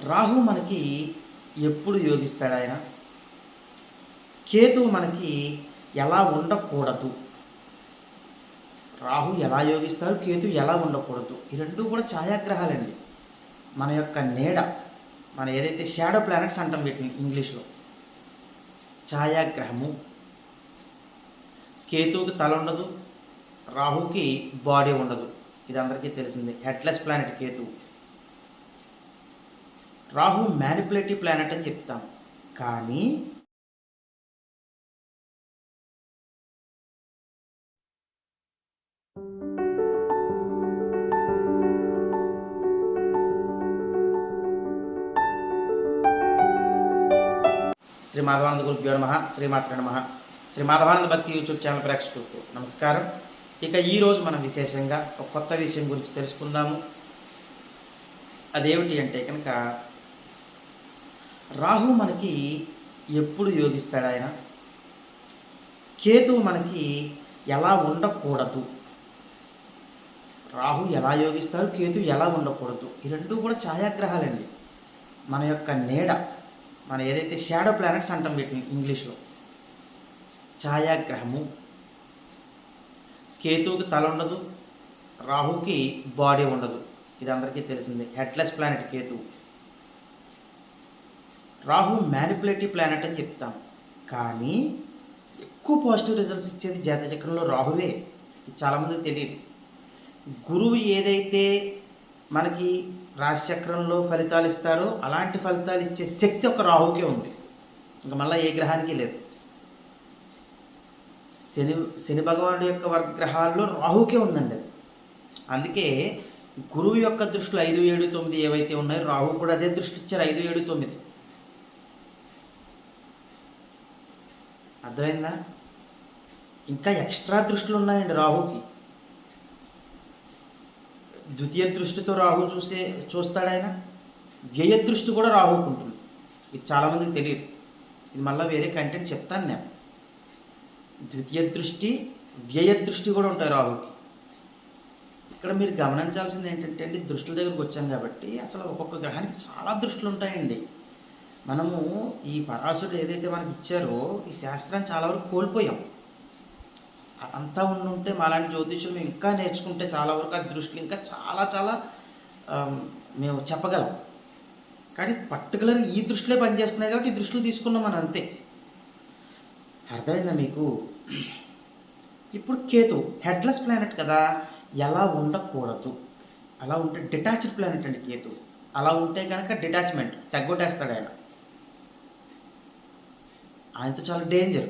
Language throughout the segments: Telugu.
రాహు మనకి ఎప్పుడు యోగిస్తాడు ఆయన? కేతు మనకి ఎలా ఉండకూడదు? రాహు ఎలా యోగిస్తారు కేతు ఎలా ఉండకూడదు? ఈ రెండు కూడా ఛాయాగ్రహాలండి. మన యొక్క నీడ మన ఏదైతే షాడో ప్లానెట్స్ అంటాం వీటిని ఇంగ్లీష్లో. ఛాయాగ్రహము. కేతువుకి తల ఉండదు రాహుకి బాడీ ఉండదు. ఇది అందరికీ తెలిసిందే. హెడ్లెస్ ప్లానెట్ కేతువు. రాహు మ్యానిపులేటివ్ ప్లానెట్ అని చెప్తాం. కానీ శ్రీ మాధవానంద గురుభ్యో నమ శ్రీమాత్ర నమ. శ్రీ మాధవానంద భక్తి యూట్యూబ్ ఛానల్ ప్రేక్షకులకు నమస్కారం. ఇక ఈరోజు మనం విశేషంగా ఒక కొత్త విషయం గురించి తెలుసుకుందాము. అదేమిటి అంటే కనుక రాహు మనకి ఎప్పుడు యోగిస్తాడు ఆయన? కేతువు మనకి ఎలా ఉండకూడదు? రాహు ఎలా యోగిస్తారు కేతు ఎలా ఉండకూడదు? ఈ రెండు కూడా ఛాయాగ్రహాలండి. మన యొక్క నీడ మన ఏదైతే షాడో ప్లానెట్స్ అంటాం వీటిని ఇంగ్లీష్లో. ఛాయాగ్రహము. కేతువుకి తల ఉండదు రాహుకి బాడీ ఉండదు. ఇది అందరికీ తెలిసిందే. హెడ్లెస్ ప్లానెట్ కేతువు. రాహు మ్యానిపులేటివ్ ప్లానెట్ అని చెప్తాం. కానీ ఎక్కువ పాజిటివ్ రిజల్ట్స్ ఇచ్చేది జాతచక్రంలో రాహువే. చాలామందికి తెలియదు. గురువు ఏదైతే మనకి రాశిచక్రంలో ఫలితాలు ఇస్తారో అలాంటి ఫలితాలు ఇచ్చే శక్తి ఒక రాహుకే ఉంది. ఇంకా మళ్ళీ ఏ గ్రహానికి లేదు. శని శని భగవానుడు యొక్క వర్గ్రహాల్లో రాహుకే ఉందండి అది. అందుకే గురువు యొక్క దృష్టిలో ఐదు ఏడు తొమ్మిది ఏవైతే ఉన్నాయో రాహు కూడా అదే దృష్టి ఇచ్చారు ఐదు ఏడు తొమ్మిది. అర్థమైందా? ఇంకా ఎక్స్ట్రా దృష్టిలు ఉన్నాయండి రాహుకి. ద్వితీయ దృష్టితో రాహు చూసే చూస్తాడు ఆయన వ్యయ దృష్టి కూడా రాహుకు ఉంటుంది. ఇది చాలామందికి తెలియదు. ఇది మళ్ళీ వేరే కంటెంట్ చెప్తాను నేను. ద్వితీయ దృష్టి వ్యయ దృష్టి కూడా ఉంటాయి రాహుకి. ఇక్కడ మీరు గమనించాల్సింది ఏంటంటే అండి దృష్టిల దగ్గరకు వచ్చాం కాబట్టి అసలు ఒక్కొక్క గ్రహానికి చాలా దృష్టిలు ఉంటాయండి. మనము ఈ పరాశుడు ఏదైతే మనకి ఇచ్చారో ఈ శాస్త్రాన్ని చాలా వరకు కోల్పోయాం. అంతా ఉండుంటే మాలాంటి జ్యోతిష్యులు మేము ఇంకా నేర్చుకుంటే చాలా వరకు ఆ దృష్టిలో ఇంకా చాలా చాలా మేము చెప్పగలం. కానీ పర్టికులర్ ఈ దృష్టిలో పనిచేస్తున్నాయి కాబట్టి ఈ దృష్టిలో తీసుకున్నాం మనం అంతే. అర్థమైందా మీకు? ఇప్పుడు కేతు హెడ్లెస్ ప్లానెట్ కదా ఎలా ఉండకూడదు? అలా ఉంటే డిటాచ్డ్ ప్లానెట్ అండి కేతు. అలా ఉంటే కనుక డిటాచ్మెంట్ తగ్గొట్టేస్తాడు ఆయన ఆయనతో చాలా డేంజర్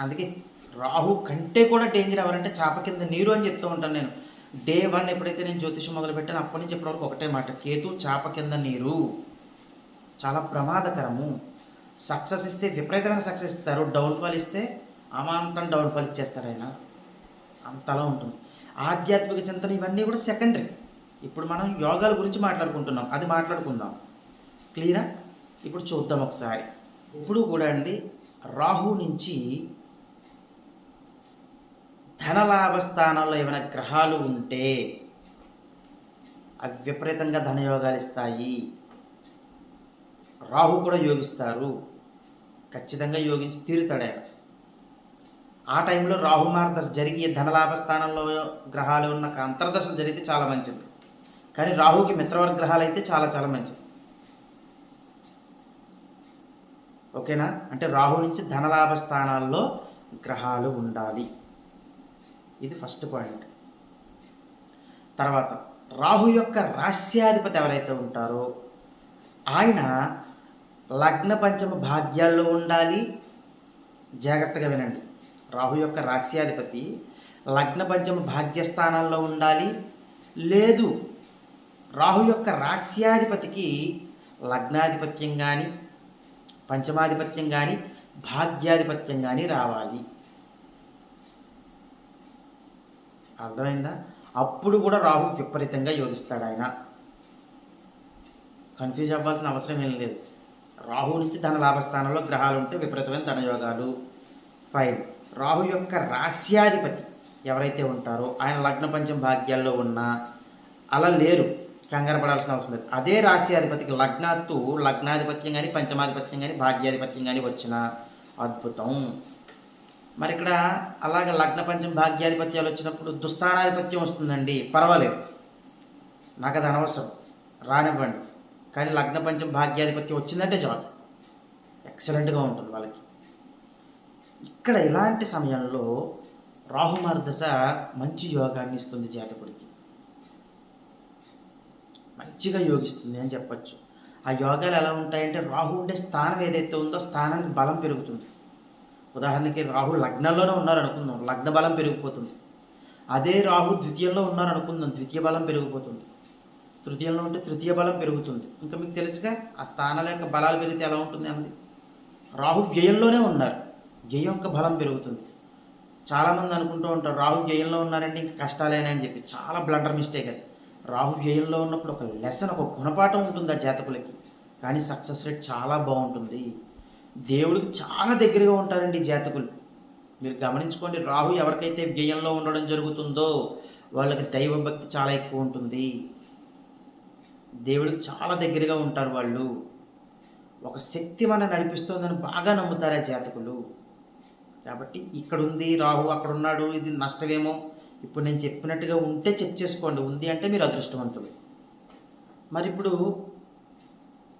అందుకే రాహు కంటే కూడా డేంజర్ ఎవరంటే చాప కింద నీరు అని చెప్తూ ఉంటాను నేను. డే వన్ ఎప్పుడైతే నేను జ్యోతిషం మొదలు పెట్టాను అప్పటి నుంచి ఇప్పటివరకు ఒకటే మాట. కేతు చాప కింద నీరు. చాలా ప్రమాదకరము. సక్సెస్ ఇస్తే విపరీతమైన సక్సెస్ ఇస్తారు. డౌన్ఫాల్ ఇస్తే అమాంతం డౌన్ఫాల్ ఇచ్చేస్తారు ఆయన. అంతలా ఉంటుంది. ఆధ్యాత్మిక చింతన ఇవన్నీ కూడా సెకండరీ ఇప్పుడు మనం యోగాల గురించి మాట్లాడుకుంటున్నాం. అది మాట్లాడుకుందాం. క్లియరా ఇప్పుడు చూద్దాం ఒకసారి. ఇప్పుడు కూడా అండి రాహు నుంచి ధనలాభ స్థానంలో ఏమైనా గ్రహాలు ఉంటే అవి విపరీతంగా ధనయోగాలు ఇస్తాయి. రాహు కూడా యోగిస్తారు. ఖచ్చితంగా యోగించి తీరుతాడు. ఆ టైంలో రాహుమార్దశ జరిగి ధనలాభ స్థానంలో గ్రహాలు ఉన్న అంతర్దశ జరిగితే చాలా మంచిది. కానీ రాహుకి మిత్రవర్గ్రహాలు అయితే చాలా చాలా మంచిది. ఓకేనా? అంటే రాహు నుంచి ధనలాభ స్థానాల్లో గ్రహాలు ఉండాలి. ఇది ఫస్ట్ పాయింట్. తర్వాత రాహు యొక్క రాస్యాధిపతి ఎవరైతే ఉంటారో ఆయన లగ్న పంచమ భాగ్యాల్లో ఉండాలి. జాగ్రత్తగా వినండి. రాహు యొక్క రాస్యాధిపతి లగ్న పంచమ భాగ్యస్థానాల్లో ఉండాలి. లేదు రాహు యొక్క రాస్యాధిపతికి లగ్నాధిపత్యం కానీ పంచమాధిపత్యం కానీ భాగ్యాధిపత్యం కానీ రావాలి. అర్థమైందా? అప్పుడు కూడా రాహు విపరీతంగా యోగిస్తాడు ఆయన. కన్ఫ్యూజ్ అవ్వాల్సిన అవసరం ఏం లేదు. రాహు నుంచి ధన లాభస్థానంలో గ్రహాలు ఉంటే విపరీతమైన ధనయోగాలు. ఫైన్. రాహు యొక్క రాస్యాధిపతి ఎవరైతే ఉంటారో ఆయన లగ్న పంచం భాగ్యాల్లో ఉన్నా అలా లేరు. కంగారు పడాల్సిన అవసరం లేదు. అదే రాశ్యాధిపతికి లగ్నాత్తు లగ్నాధిపత్యం కానీ పంచమాధిపత్యం కానీ భాగ్యాధిపత్యం కానీ వచ్చిన అద్భుతం. మరి ఇక్కడ అలాగే లగ్న పంచం భాగ్యాధిపత్యాలు వచ్చినప్పుడు దుస్థానాధిపత్యం వస్తుందండి. పర్వాలేదు. నాకు అది అనవసరం. రానివ్వండి. కానీ లగ్న పంచం భాగ్యాధిపత్యం వచ్చిందంటే చాలు. ఎక్సలెంట్గా ఉంటుంది వాళ్ళకి. ఇక్కడ ఇలాంటి సమయంలో రాహుమార్దశ మంచి యోగాన్ని ఇస్తుంది జాతకుడికి. మంచిగా యోగిస్తుంది అని చెప్పచ్చు. ఆ యోగాలు ఎలా ఉంటాయంటే రాహు ఉండే స్థానం ఏదైతే ఉందో స్థానానికి బలం పెరుగుతుంది. ఉదాహరణకి రాహు లగ్నంలోనే ఉన్నారు అనుకుందాం లగ్న బలం పెరిగిపోతుంది. అదే రాహు ద్వితీయంలో ఉన్నారు అనుకుందాం ద్వితీయ బలం పెరిగిపోతుంది. తృతీయంలో ఉంటే తృతీయ బలం పెరుగుతుంది. ఇంకా మీకు తెలుసుగా ఆ స్థానాల యొక్క బలాలు పెరిగితే ఎలా ఉంటుంది అన్నది? రాహు వ్యయంలోనే ఉన్నారు వ్యయం యొక్క బలం పెరుగుతుంది. చాలామంది అనుకుంటూ ఉంటారు రాహు వ్యయంలో ఉన్నారండి ఇంకా కష్టాలేనా అని చెప్పి. చాలా బ్లండర్ మిస్టేక్ అది. రాహు వ్యయంలో ఉన్నప్పుడు ఒక లెసన్ ఒక గుణపాఠం ఉంటుంది ఆ జాతకులకి. కానీ సక్సెస్ రేట్ చాలా బాగుంటుంది. దేవుడికి చాలా దగ్గరగా ఉంటారండి జాతకులు. మీరు గమనించుకోండి రాహు ఎవరికైతే వ్యయంలో ఉండడం జరుగుతుందో వాళ్ళకి దైవభక్తి చాలా ఎక్కువ ఉంటుంది. దేవుడికి చాలా దగ్గరగా ఉంటారు వాళ్ళు. ఒక శక్తి మన నడిపిస్తుందని బాగా నమ్ముతారు ఆ జాతకులు. కాబట్టి ఇక్కడ ఉంది రాహు అక్కడ ఉన్నాడు ఇది నష్టమేమో ఇప్పుడు నేను చెప్పినట్టుగా ఉంటే చెక్ చేసుకోండి. ఉంది అంటే మీరు అదృష్టవంతులు. మరి ఇప్పుడు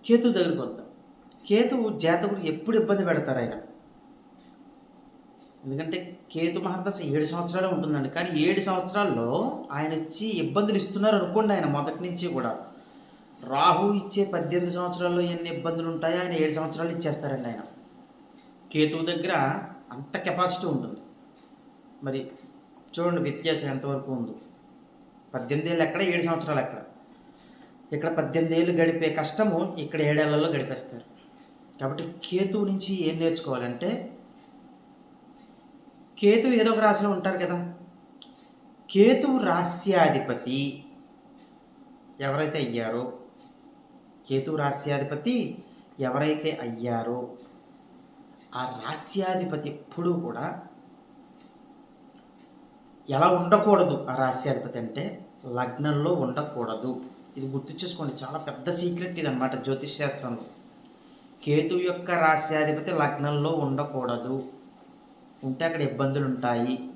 కేతు దగ్గరికి వద్దాం. కేతువు జాతకుడు ఎప్పుడు ఇబ్బంది పెడతారు ఆయన? ఎందుకంటే కేతు మహర్దశ ఏడు సంవత్సరాలు ఉంటుందండి. కానీ ఏడు సంవత్సరాల్లో ఆయన ఇచ్చి ఇబ్బందులు ఇస్తున్నారు అనుకోండి ఆయన మొదటి నుంచి కూడా. రాహు ఇచ్చే పద్దెనిమిది సంవత్సరాల్లో ఎన్ని ఇబ్బందులు ఉంటాయో ఆయన ఏడు సంవత్సరాలు ఇచ్చేస్తారండి ఆయన. కేతువు దగ్గర అంత కెపాసిటీ ఉంటుంది. మరి చూడండి వ్యత్యాసం ఎంతవరకు ఉందో. పద్దెనిమిది ఏళ్ళు ఎక్కడ ఏడు సంవత్సరాలు ఎక్కడ? ఇక్కడ పద్దెనిమిది ఏళ్ళు గడిపే కష్టము ఇక్కడ ఏడేళ్ళలో గడిపేస్తారు. కాబట్టి కేతువు నుంచి ఏం నేర్చుకోవాలంటే కేతువు ఏదో ఒక రాశిలో ఉంటారు కదా. కేతువు రాస్యాధిపతి ఎవరైతే అయ్యారో కేతువు రాస్యాధిపతి ఎవరైతే అయ్యారో ఆ రాస్యాధిపతి ఎప్పుడూ కూడా ఎలా ఉండకూడదు ఆ రాస్యాధిపతి అంటే లగ్నంలో ఉండకూడదు. ఇది గుర్తు చేసుకోండి చాలా పెద్ద సీక్రెట్ ఇది అనమాట జ్యోతిష్ శాస్త్రంలో. కేతు యొక్క రాశ్యాధిపతి లగ్నంలో ఉండకూడదు. ఉంటే అక్కడ ఇబ్బందులు ఉంటాయి.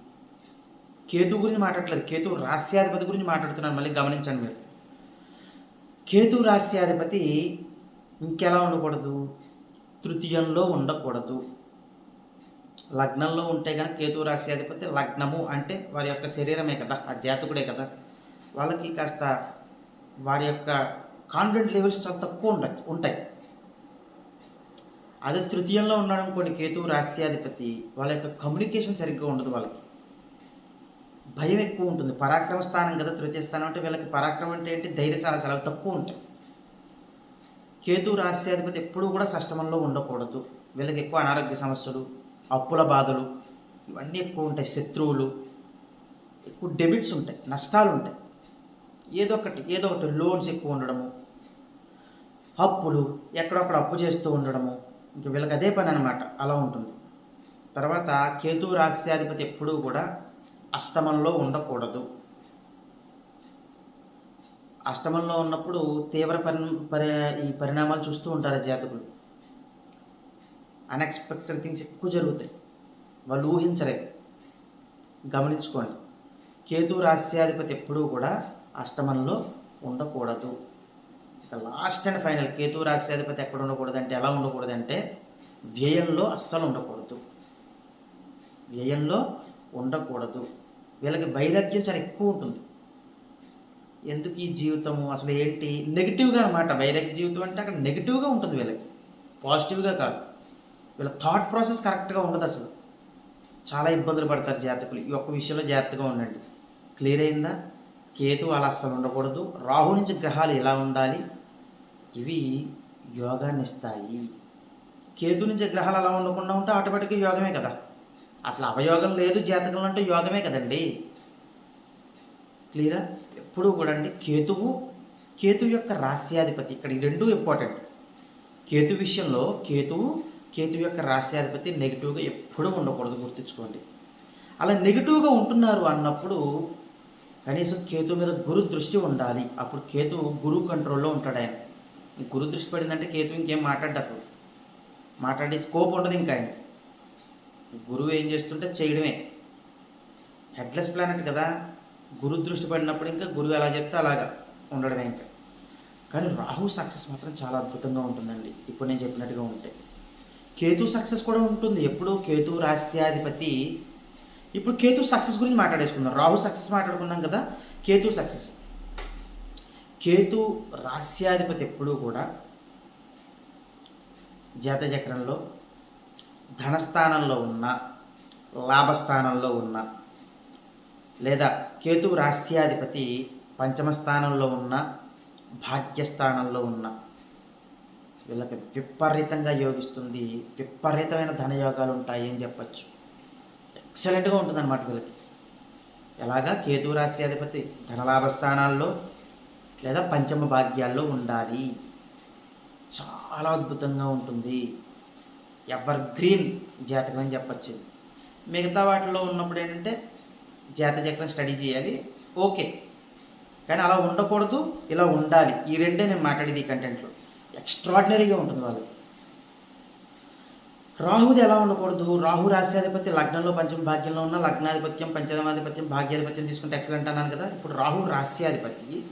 కేతు గురించి మాట్లాడలేదు కేతు రాశ్యాధిపతి గురించి మాట్లాడుతున్నాను మళ్ళీ గమనించండి మీరు. కేతు రాశ్యాధిపతి ఇంకెలా ఉండకూడదు? తృతీయంలో ఉండకూడదు. లగ్నంలో ఉంటే కనుక కేతు అధిపతి లగ్నము అంటే వారి యొక్క శరీరమే కదా ఆ జాతకుడే కదా. వాళ్ళకి కాస్త వారి యొక్క కాన్ఫిడెంట్ లెవెల్స్ చాలా తక్కువ ఉండ ఉంటాయి. అదే తృతీయంలో ఉండడం కొన్ని కేతు రాశ్యాధిపతి వాళ్ళ యొక్క కమ్యూనికేషన్ సరిగ్గా ఉండదు వాళ్ళకి. భయం ఎక్కువ ఉంటుంది. పరాక్రమ స్థానం కదా తృతీయ స్థానం అంటే వీళ్ళకి పరాక్రమం అంటే ఏంటి? ధైర్య సాహసాలు అవి తక్కువ ఉంటాయి. కేతు రాశ్యాధిపతి ఎప్పుడూ కూడా సష్టమంలో ఉండకూడదు. వీళ్ళకి ఎక్కువ అనారోగ్య సమస్యలు అప్పుల బాధలు ఇవన్నీ ఎక్కువ ఉంటాయి. శత్రువులు ఎక్కువ డెబిట్స్ ఉంటాయి నష్టాలు ఉంటాయి. ఏదో ఒకటి ఏదో ఒకటి లోన్స్ ఎక్కువ ఉండడము అప్పులు ఎక్కడొక్కడ అప్పు చేస్తూ ఉండడము ఇంక వీళ్ళకి అదే పని అనమాట అలా ఉంటుంది. తర్వాత కేతు రాస్యాధిపతి ఎప్పుడూ కూడా అష్టమంలో ఉండకూడదు. అష్టమంలో ఉన్నప్పుడు తీవ్ర పరి పరి ఈ పరిణామాలు చూస్తూ ఉంటారు జాతకులు. అన్ఎక్స్పెక్టెడ్ థింగ్స్ ఎక్కువ జరుగుతాయి. వాళ్ళు ఊహించలేరు. గమనించుకోండి. కేతు రాస్యాధిపతి ఎప్పుడూ కూడా అష్టమంలో ఉండకూడదు. ఇక లాస్ట్ అండ్ ఫైనల్ కేతు రాస్యాధిపతి ఎక్కడ ఉండకూడదు అంటే ఎలా ఉండకూడదు అంటే వ్యయంలో అస్సలు ఉండకూడదు. వ్యయంలో ఉండకూడదు. వీళ్ళకి వైరాగ్యం చాలా ఎక్కువ ఉంటుంది. ఎందుకు ఈ జీవితము? అసలు ఏంటి? నెగిటివ్గా అనమాట వైరాగ్య జీవితం అంటే అక్కడ నెగిటివ్గా ఉంటుంది వీళ్ళకి. పాజిటివ్గా కాదు. వీళ్ళ థాట్ ప్రాసెస్ కరెక్ట్గా ఉండదు అసలు. చాలా ఇబ్బందులు పడతారు జాతకులు. ఈ ఒక్క విషయంలో జాగ్రత్తగా ఉండండి. క్లియర్ అయిందా? కేతు అలా అస్సలు ఉండకూడదు. రాహు నుంచి గ్రహాలు ఎలా ఉండాలి? ఇవి యోగాన్ని ఇస్తాయి. కేతు నుంచి గ్రహాలు అలా ఉండకుండా ఉంటే ఆటోమేటిక్గా యోగమే కదా. అసలు అవయోగం లేదు జాతకంలో అంటే యోగమే కదండి. క్లియరా ఎప్పుడూ కూడా అండి కేతువు కేతు యొక్క రాస్యాధిపతి. ఇక్కడ ఈ రెండు ఇంపార్టెంట్ కేతు విషయంలో కేతువు కేతు యొక్క రాశ్యాధిపతి నెగిటివ్గా ఎప్పుడూ ఉండకూడదు గుర్తుంచుకోండి. అలా నెగిటివ్గా ఉంటున్నారు అన్నప్పుడు కనీసం కేతు మీద గురు దృష్టి ఉండాలి. అప్పుడు కేతు గురువు కంట్రోల్లో ఉంటాడు ఆయన. గురు దృష్టి పడిందంటే కేతు ఇంకేం మాట్లాడ్డు అసలు. మాట్లాడే స్కోప్ ఉండదు ఇంకా ఆయన గురువు ఏం చేస్తుంటే చేయడమే. హెడ్లెస్ ప్లానెట్ కదా. గురు దృష్టి పడినప్పుడు ఇంకా గురువు ఎలా చెప్తే అలాగా ఉండడమే ఇంకా. కానీ రాహు సక్సెస్ మాత్రం చాలా అద్భుతంగా ఉంటుందండి. ఇప్పుడు నేను చెప్పినట్టుగా ఉంటే. కేతు సక్సెస్ కూడా ఉంటుంది. ఎప్పుడు కేతు రాస్యాధిపతి ఇప్పుడు కేతు సక్సెస్ గురించి మాట్లాడేసుకుందాం. రాహు సక్సెస్ మాట్లాడుకున్నాం కదా. కేతు సక్సెస్ కేతు రాస్యాధిపతి ఎప్పుడూ కూడా జాతచక్రంలో ధనస్థానంలో ఉన్న లాభస్థానంలో ఉన్న లేదా కేతు రాస్యాధిపతి పంచమ స్థానంలో ఉన్న భాగ్యస్థానంలో ఉన్న వీళ్ళకి విపరీతంగా యోగిస్తుంది విపరీతమైన ధనయోగాలు ఉంటాయి అని చెప్పచ్చు. ఎక్సలెంట్గా ఉంటుంది అనమాట వీళ్ళకి. ఎలాగా? కేతురాశ్యాధిపతి ధనలాభ స్థానాల్లో లేదా పంచమ భాగ్యాల్లో ఉండాలి. చాలా అద్భుతంగా ఉంటుంది. ఎవర్ గ్రీన్ జాతకం అని చెప్పచ్చు. మిగతా వాటిలో ఉన్నప్పుడు ఏంటంటే జాత చక్రం స్టడీ చేయాలి. ఓకే. కానీ అలా ఉండకూడదు ఇలా ఉండాలి. ఈ రెండే నేను మాట్లాడేది ఈ కంటెంట్లో. ఎక్స్ట్రాడినరీగా ఉంటుంది వాళ్ళకి. రాహుది ఎలా ఉండకూడదు? రాహు రాశ్యాధిపతి లగ్నంలో పంచమ భాగ్యంలో ఉన్న లగ్నాధిపత్యం పంచమాధిపత్యం భాగ్యాధిపత్యం తీసుకుంటే ఎక్సలెంట్ అన్నాను కదా? ఇప్పుడు రాహు రాశ్యాధిపతి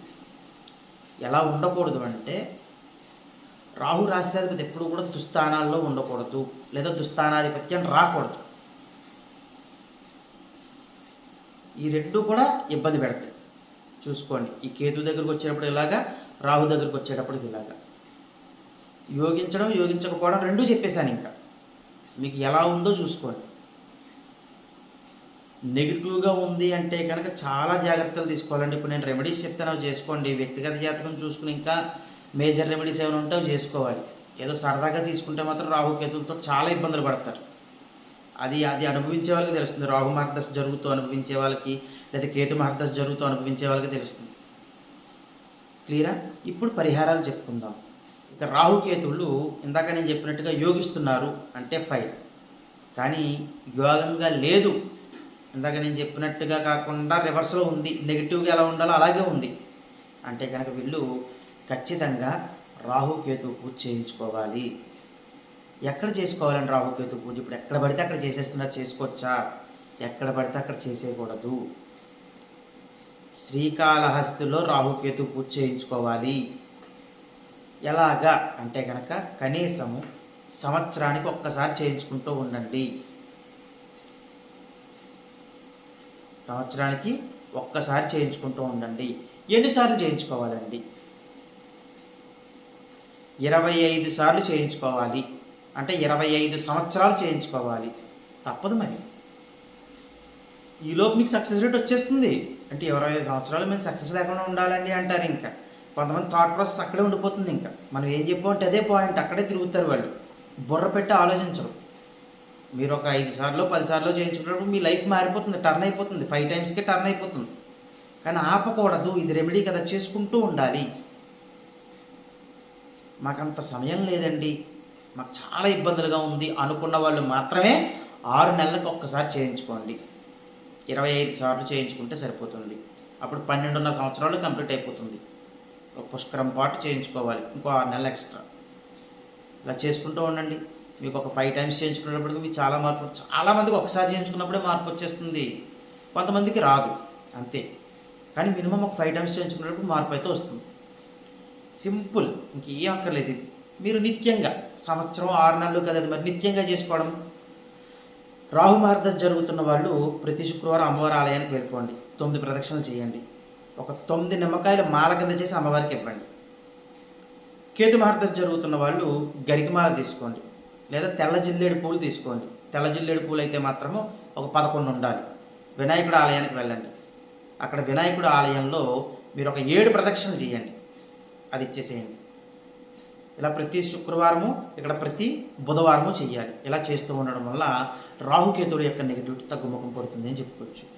ఎలా ఉండకూడదు అంటే రాహు రాశ్యాధిపతి ఎప్పుడు కూడా దుస్థానాల్లో ఉండకూడదు లేదా దుస్థానాధిపత్యం రాకూడదు. ఈ రెండు కూడా ఇబ్బంది పెడతాయి. చూసుకోండి. ఈ కేతు దగ్గరకు వచ్చేటప్పుడు ఇలాగా రాహు దగ్గరకు వచ్చేటప్పటికి ఇలాగా. యోగించడం యోగించకపోవడం రెండూ చెప్పేశాను ఇంకా. మీకు ఎలా ఉందో చూసుకోండి. నెగిటివ్గా ఉంది అంటే కనుక చాలా జాగ్రత్తలు తీసుకోవాలండి. ఇప్పుడు నేను రెమెడీస్ చెప్తాను అవి చేసుకోండి. వ్యక్తిగత జాతకం చూసుకుని ఇంకా మేజర్ రెమెడీస్ ఏమైనా ఉంటే అవి చేసుకోవాలి. ఏదో సరదాగా తీసుకుంటే మాత్రం రాహుకేతులతో చాలా ఇబ్బందులు పడతారు. అది అది అనుభవించే వాళ్ళకి తెలుస్తుంది. రాహు మహర్దశ జరుగుతూ అనుభవించే వాళ్ళకి లేదా కేతు మహర్దశ జరుగుతూ అనుభవించే వాళ్ళకి తెలుస్తుంది. క్లియరా? ఇప్పుడు పరిహారాలు చెప్పుకుందాం. ఇక రాహుకేతువులు ఇందాక నేను చెప్పినట్టుగా యోగిస్తున్నారు అంటే ఫైన్. కానీ యోగంగా లేదు. ఇందాక నేను చెప్పినట్టుగా కాకుండా రివర్స్లో ఉంది. నెగిటివ్గా ఎలా ఉండాలో అలాగే ఉంది. అంటే కనుక వీళ్ళు ఖచ్చితంగా రాహుకేతు పూజ చేయించుకోవాలి. ఎక్కడ చేసుకోవాలండి రాహుకేతు పూజ? ఇప్పుడు ఎక్కడ పడితే అక్కడ చేసేస్తున్నారు. చేసుకోవచ్చా? ఎక్కడ పడితే అక్కడ చేసేయకూడదు. శ్రీకాళహస్తిలో రాహుకేతు పూజ చేయించుకోవాలి. ఎలాగా అంటే కనుక కనీసము సంవత్సరానికి ఒక్కసారి చేయించుకుంటూ ఉండండి. సంవత్సరానికి ఒక్కసారి చేయించుకుంటూ ఉండండి. ఎన్నిసార్లు చేయించుకోవాలండి? ఇరవై ఐదు సార్లు చేయించుకోవాలి. అంటే ఇరవై ఐదు సంవత్సరాలు చేయించుకోవాలి. తప్పదు మరి. ఈలోపు మీకు సక్సెస్ రేట్ వచ్చేస్తుంది. అంటే ఇరవై ఐదు సంవత్సరాలు మేము సక్సెస్ లేకుండా ఉండాలండి అంటారు ఇంకా. కొంతమంది థాట్ ప్రాసెస్ అక్కడే ఉండిపోతుంది ఇంకా. మనం ఏం చెప్పామంటే అదే పాయింట్ అక్కడే తిరుగుతారు వాళ్ళు. బుర్ర పెట్టి ఆలోచించరు. మీరు ఒక ఐదు సార్లు పది సార్లు చేయించుకున్నప్పుడు మీ లైఫ్ మారిపోతుంది టర్న్ అయిపోతుంది. ఫైవ్ టైమ్స్కే టర్న్ అయిపోతుంది. కానీ ఆపకూడదు. ఇది రెమెడీ కదా. చేసుకుంటూ ఉండాలి. మాకంత సమయం లేదండి. మాకు చాలా ఇబ్బందులుగా ఉంది. అనుకున్న వాళ్ళు మాత్రమే ఆరు నెలలకు ఒక్కసారి చేయించుకోండి. ఇరవై ఐదు సార్లు చేయించుకుంటే సరిపోతుంది. అప్పుడు పన్నెండున్నర సంవత్సరాలు కంప్లీట్ అయిపోతుంది. ఒక పుష్కరం పాటు చేయించుకోవాలి. ఇంకో ఆరు నెలలు ఎక్స్ట్రా. ఇలా చేసుకుంటూ ఉండండి. మీకు ఒక ఫైవ్ టైమ్స్ చేయించుకున్నప్పటికీ మీకు చాలా మార్పు చాలామందికి ఒకసారి చేయించుకున్నప్పుడే మార్పు వచ్చేస్తుంది. కొంతమందికి రాదు. అంతే. కానీ మినిమం ఒక ఫైవ్ టైమ్స్ చేయించుకున్నప్పుడు మార్పు అయితే వస్తుంది. సింపుల్. ఇంకేం అక్కర్లేదు ఇది. మీరు నిత్యంగా సంవత్సరం ఆరు నెలలు కదా మరి నిత్యంగా చేసుకోవడం. రాహు మార్గం జరుగుతున్న వాళ్ళు ప్రతి శుక్రవారం అమ్మవారి ఆలయానికి వెళ్ళిపోండి. తొమ్మిది ప్రదక్షిణలు చేయండి. ఒక తొమ్మిది నిమ్మకాయలు మాల కింద చేసి అమ్మవారికి ఇవ్వండి. కేతు మహర్దశ జరుగుతున్న వాళ్ళు గరికమాల తీసుకోండి. లేదా తెల్ల జిల్లేడు పూలు తీసుకోండి. తెల్ల జిల్లేడు పూలు అయితే మాత్రము ఒక పదకొండు ఉండాలి. వినాయకుడు ఆలయానికి వెళ్ళండి. అక్కడ వినాయకుడు ఆలయంలో మీరు ఒక ఏడు ప్రదక్షిణలు చేయండి. అది ఇచ్చేసేయండి. ఇలా ప్రతి శుక్రవారము ఇక్కడ ప్రతి బుధవారము చేయాలి. ఇలా చేస్తూ ఉండడం వల్ల రాహుకేతుడు యొక్క నెగిటివిటీ తగ్గుముఖం పడుతుంది అని చెప్పుకోవచ్చు.